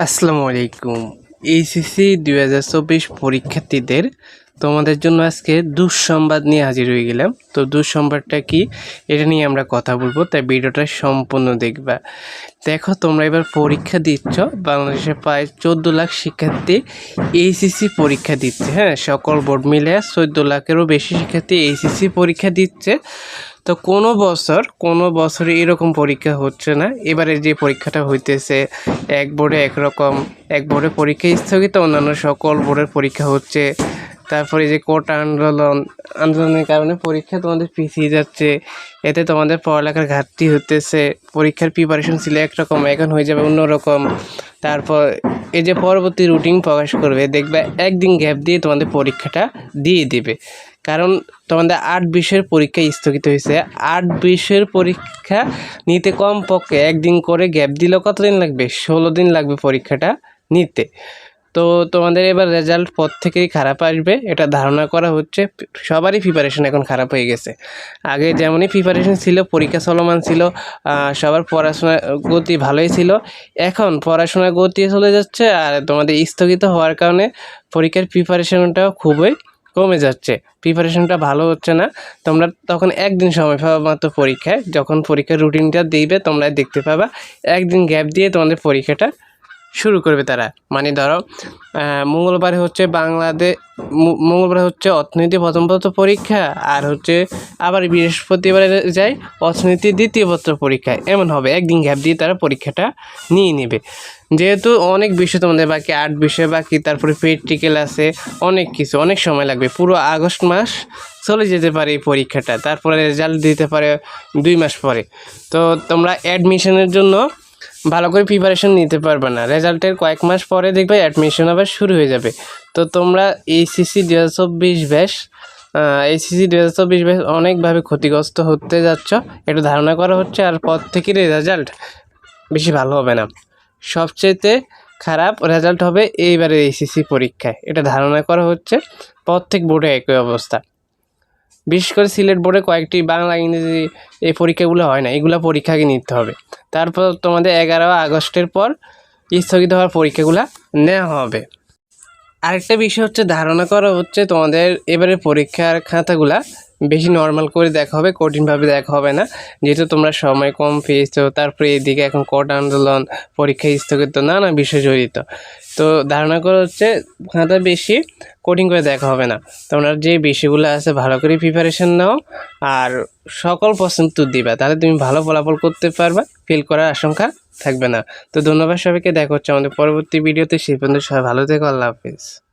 আসসালামু আলাইকুম। এইচএসসি দুই হাজার চব্বিশ পরীক্ষার্থীদের তোমাদের জন্য আজকে দুঃসংবাদ নিয়ে হাজির হয়ে গেলাম। তো দুঃসংবাদটা কি? এটা নিয়ে আমরা কথা বলব, তাই ভিডিওটা সম্পূর্ণ দেখবা। দেখো, তোমরা এবার পরীক্ষা দিচ্ছ, বাংলাদেশে প্রায় চোদ্দ লাখ শিক্ষার্থী এইচএসসি পরীক্ষা দিচ্ছে। হ্যাঁ সকল বোর্ড মিলে চোদ্দ লাখেরও বেশি শিক্ষার্থী এইচএসসি পরীক্ষা দিচ্ছে। তো কোনো বছর, কোনো বছরে এরকম পরীক্ষা হচ্ছে না। এবারে যে পরীক্ষাটা হইতেছে, এক বোর্ডে একরকম, এক বোর্ডে পরীক্ষা স্থগিত, অন্যান্য সকল বোর্ডের পরীক্ষা হচ্ছে। তারপরে যে কোটা আন্দোলন, আন্দোলনের কারণে পরীক্ষা তোমাদের পিছিয়ে যাচ্ছে। এতে তোমাদের পড়ালেখার ঘাটতি হতেছে পরীক্ষার প্রিপারেশন ছিল একরকম এখন হয়ে যাবে অন্যরকম। তারপর এই যে পরবর্তী রুটিন প্রকাশ করবে, দেখবে একদিন গ্যাপ দিয়ে তোমাদের পরীক্ষাটা দিয়ে দেবে। কারণ তোমাদের আট বিশের পরীক্ষা স্থগিত হয়েছে। আট বিশের পরীক্ষা নিতে কম পক্ষে একদিন করে গ্যাপ দিলেও কতদিন লাগবে? ষোলো দিন লাগবে পরীক্ষাটা নিতে। তো তোমাদের এবার রেজাল্ট পর থেকেই খারাপ আসবে, এটা ধারণা করা হচ্ছে, সবারই প্রিপারেশন এখন খারাপ হয়ে গেছে। আগে যেমনই প্রিপারেশন ছিল, পরীক্ষা চলমান ছিল সবার পড়াশোনার গতি ভালোই ছিল, এখন পড়াশোনার গতি চলে যাচ্ছে আর তোমাদের স্থগিত হওয়ার কারণে পরীক্ষার প্রিপারেশনটাও খুবই কমে যাচ্ছে প্রিপারেশনটা ভালো হচ্ছে না, তোমরা তখন একদিন সময় পাবা মাত্র পরীক্ষায়, যখন পরীক্ষার রুটিনটা দিবে তোমরা দেখতে পাবা, একদিন গ্যাপ দিয়ে তোমাদের পরীক্ষাটা শুরু করবে তারা। মানে ধরো মঙ্গলবারে হচ্ছে বাংলাদেশ মঙ্গলবার হচ্ছে অর্থনীতি প্রথম পত্র পরীক্ষা, আর হচ্ছে আবার বৃহস্পতিবারে যায় অর্থনীতি দ্বিতীয় পত্র পরীক্ষা। এমন হবে, একদিন গ্যাপ দিয়ে তারা পরীক্ষাটা নিয়ে নেবে। যেহেতু অনেক বিষয় তোমাদের বাকি আট বিষয় বাকি, তারপরে প্র্যাকটিক্যাল আছে, অনেক কিছু, অনেক সময় লাগবে। পুরো আগস্ট মাস চলে যেতে পারে এই পরীক্ষাটা, তারপরে রেজাল্ট দিতে পারে দুই মাস পরে। তো তোমরা অ্যাডমিশনের জন্য ভালো করে প্রিপারেশন নিতে পারবে না। রেজাল্টের কয়েক মাস পরে দেখবে অ্যাডমিশন আবার শুরু হয়ে যাবে। তো তোমরা এইচএসসি দু হাজার চব্বিশ ব্যাস এইচএসসি দু হাজার চব্বিশ ব্যাস অনেকভাবে ক্ষতিগ্রস্ত হতে যাচ্ছ। এটা ধারণা করা হচ্ছে আর পর থেকে রেজাল্ট বেশি ভালো হবে না। সবচেয়েতে খারাপ রেজাল্ট হবে এইবারের এইচএসসি পরীক্ষায়। এটা ধারণা করা হচ্ছে। প্রত্যেক বোর্ডে একই অবস্থা। বিশেষ করে সিলেট বোর্ডে কয়েকটি বাংলা, ইংরেজি এই পরীক্ষাগুলো হয় না। এগুলো পরীক্ষাকে নিতে হবে। তারপর তোমাদের এগারো আগস্টের পর স্থগিত হওয়ার পরীক্ষাগুলো নেওয়া হবে। আরেকটা বিষয় হচ্ছে, ধারণা করা হচ্ছে তোমাদের এবারে পরীক্ষার খাতাগুলা বেশি নর্মাল করে দেখা হবে, কঠিনভাবে দেখা হবে না। যেহেতু তোমরা সময় কম পেয়েছ, তারপরে এদিকে এখন কোট আন্দোলন, পরীক্ষা স্থগিত, নানা বিষয় জড়িত। তো ধারণা করা হচ্ছে, খাতা বেশি কঠিন করে দেখা হবে না। তোমরা যে বিষয়গুলো আছে, ভালো করে প্রিপারেশন নাও, আর সকল প্রশ্ন উত্তর দিবা। তাহলে তুমি ভালো ফলাফল করতে পারবা ফেল করার আশঙ্কা থাকবে না। তো ধন্যবাদ সবাইকে, দেখা হচ্ছে আমাদের পরবর্তী ভিডিওতে সেই পর্যন্ত সবাই ভালো থেকো, আল্লাহ হাফিজ।